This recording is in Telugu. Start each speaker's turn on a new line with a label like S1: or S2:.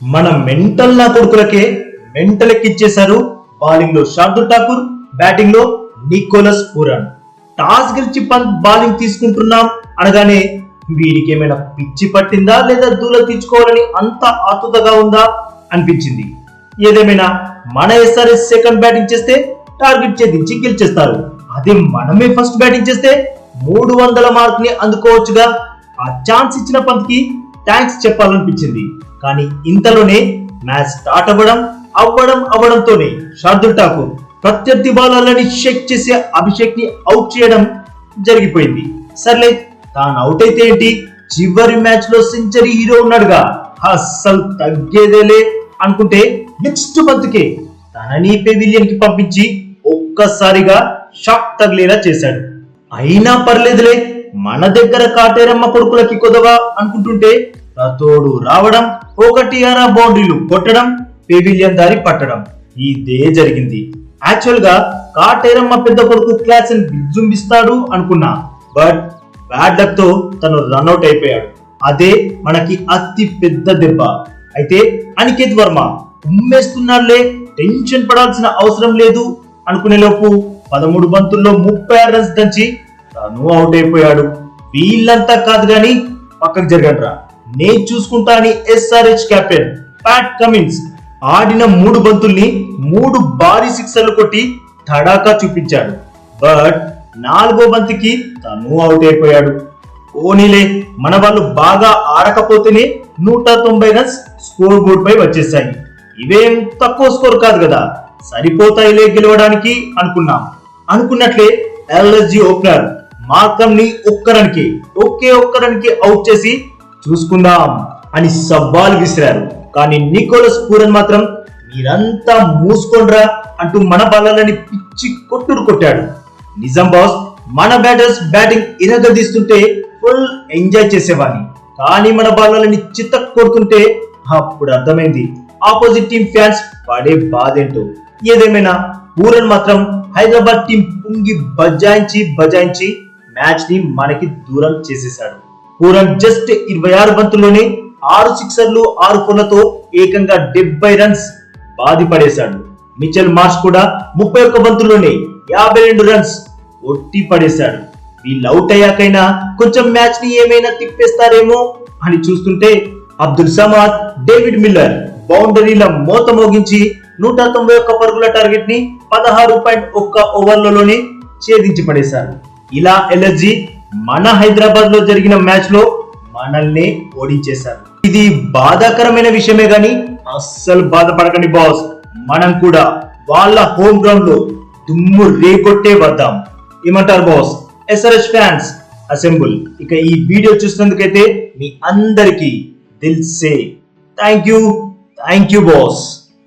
S1: మన మెంటల్ నా కొడుకులకే మెంటల్ ఎక్కిచ్చేశారు బౌలింగ్లో శార్దుల్ ఠాకూర్ బ్యాటింగ్లో నికోలస్ పూరన్ టాస్ గెలిచి పంత్ బౌలింగ్ తీసుకుంటున్నాం అనగానే వీరికి ఏమైనా పిచ్చి పట్టిందా లేదా దూల తీర్చుకోవాలని అంత ఆతుతగా ఉందా అనిపించింది. ఏదేమైనా మన ఎస్ఆర్ఎస్ సెకండ్ బ్యాటింగ్ చేస్తే టార్గెట్ ఛేదించి గెలిచేస్తారు. అదే మనమే ఫస్ట్ బ్యాటింగ్ చేస్తే మూడు వందల మార్క్ని అందుకోవచ్చుగా. ఆ ఛాన్స్ ఇచ్చిన పంత్కి థ్యాంక్స్ చెప్పాలనిపించింది. కానీ ఇంతలోనే మ్యాచ్ స్టార్ట్ అవ్వడం అవ్వడం అవ్వడంతోనే శార్దుల్ ఠాకూర్ ప్రత్యర్థి బౌలర్లని షేక్ చేసే అభిషేక్ని అవుట్ చేయడం జరిగిపోయింది. సర్లే తాను అవుట్ అయితే ఏంటి? చివరి మ్యాచ్లో సెంచరీ హీరో ఉన్నాడుగా. అస్సలు తగ్గేదేలే అనుకుంటే నెక్స్ట్ బంత్కే తనని పెవిలియన్కి పంపించి ఒక్కసారిగా షాక్ తగిలేలా చేశాడు. అయినా పర్లేదులే మన దగ్గర కాటేరమ్మ కొడుకులకి కొదవా అనుకుంటుంటే రథోడు రావడం ఒకటి అర బౌండరీలు కొట్టడం పెవిలియన్ దారి పట్టడం. ఇదే జరిగింది. యాక్చువల్గా కాటేరమ్మ పెద్ద కొడుకు క్లాస్ని విజృంభిస్తాడు అనుకున్నా. బట్ బ్యాడ్ లక్తో తను రన్అట్ అయిపోయాడు. అదే మనకి అతి పెద్ద దెబ్బ. అయితే అనికేత్ వర్మ ఉమ్మేస్తున్నాడులే టెన్షన్ పడాల్సిన అవసరం లేదు అనుకునే లోపు పదమూడు బంతుల్లో ముప్పై ఆరు రన్స్ దంచి తను అవుట్ అయిపోయాడు. వీళ్ళంతా కాదు కానీ పక్కకు జరగండ్రా. నేను చూసుకుంటా అని ఎస్ఆర్హెచ్ కెప్టెన్ ప్యాట్ కమిన్స్ ఆడిన మూడు బంతుల్ని మూడు భారీ సిక్సర్లు కొట్టి తడాకా చూపించాడు. బట్ నాలుగో బంతికి తను అవుట్ అయిపోయాడు. ఓనీలే మన వాళ్ళు బాగా ఆడకపోతేనే నూట తొంభై రన్స్ స్కోర్ బోర్డ్ పై వచ్చేసాయి ఇవేం తక్కువ స్కోర్ కాదు కదా సరిపోతాయిలే గెలవడానికి అనుకున్నాం. అనుకున్నట్లే ఎల్ఎస్జి ఓపెనర్ మార్కమ్ని ఒక్కరనికి ఒకే ఒక్కరనికి అవుట్ చేసి చూసుకుందాం అని సవాల్ విసిరారు. కానీ నికోలస్ పూరన్ మాత్రం మీరంతా మూసుకోండ్రా అంటూ మన బలాలని పిచ్చి కొట్టుడు కొట్టాడు. నిజం బాస్ మన బ్యాటర్స్ బ్యాటింగ్ ఇరగదీస్తుంటే ఫుల్ ఎంజాయ్ చేసేవాడిని కానీ మన బాలలని చిత్త కొడుతుంటే అప్పుడు అర్థమైంది. ఆపోజిట్ టీం ఫ్యాన్స్ పడే బాధేంటో. ఏదేమైనా పూరన్ మాత్రం హైదరాబాద్ టీం పుంగి బజాయించి బజాయించి మ్యాచ్ని మనకి దూరం చేసేశాడు. పూరన్ జస్ట్ ఇరవై ఆరు బంతుల్లోనే ఆరు సిక్సర్లు ఆరు ఫోర్లతో ఏకంగా డెబ్బై రన్స్ బాధిపడేశాడు మిచెల్ మార్ష్ కూడా ముప్పై ఒక్క బంతుల్లోనే యాభై రెండు రన్స్ ఒట్టి పడేశాడు. వీళ్ళు అవుట్ అయ్యాకైనా కొంచెం మ్యాచ్ని ఏమైనా తిప్పేస్తారేమో అని చూస్తుంటే అబ్దుల్ సమాద్ డేవిడ్ మిల్లర్ బౌండరీల మోత మోగించి నూట తొంభై ఒక్క పరుగుల టార్గెట్ని పదహారు పాయింట్ ఒక్క ఓవర్లలోనే ఛేదించి పడేశారు. ఇలా ఎలర్జీ మన హైదరాబాద్లో జరిగిన మ్యాచ్లో మనల్ని ఓడించేశారు. ఇది బాధాకరమైన విషయమే గాని అస్సలు బాధపడకండి బాస్. మనం కూడా వాళ్ళ హోమ్ గ్రౌండ్లో దుమ్ము రేకొట్టే వద్దాం. ఏమంటారు బాస్? ఎస్ఆర్ఎస్ ఫ్యాన్స్ అసెంబుల్ ఇక ఈ వీడియో చూసినందుకైతే మీ అందరికీ దిల్సే thank you thank you boss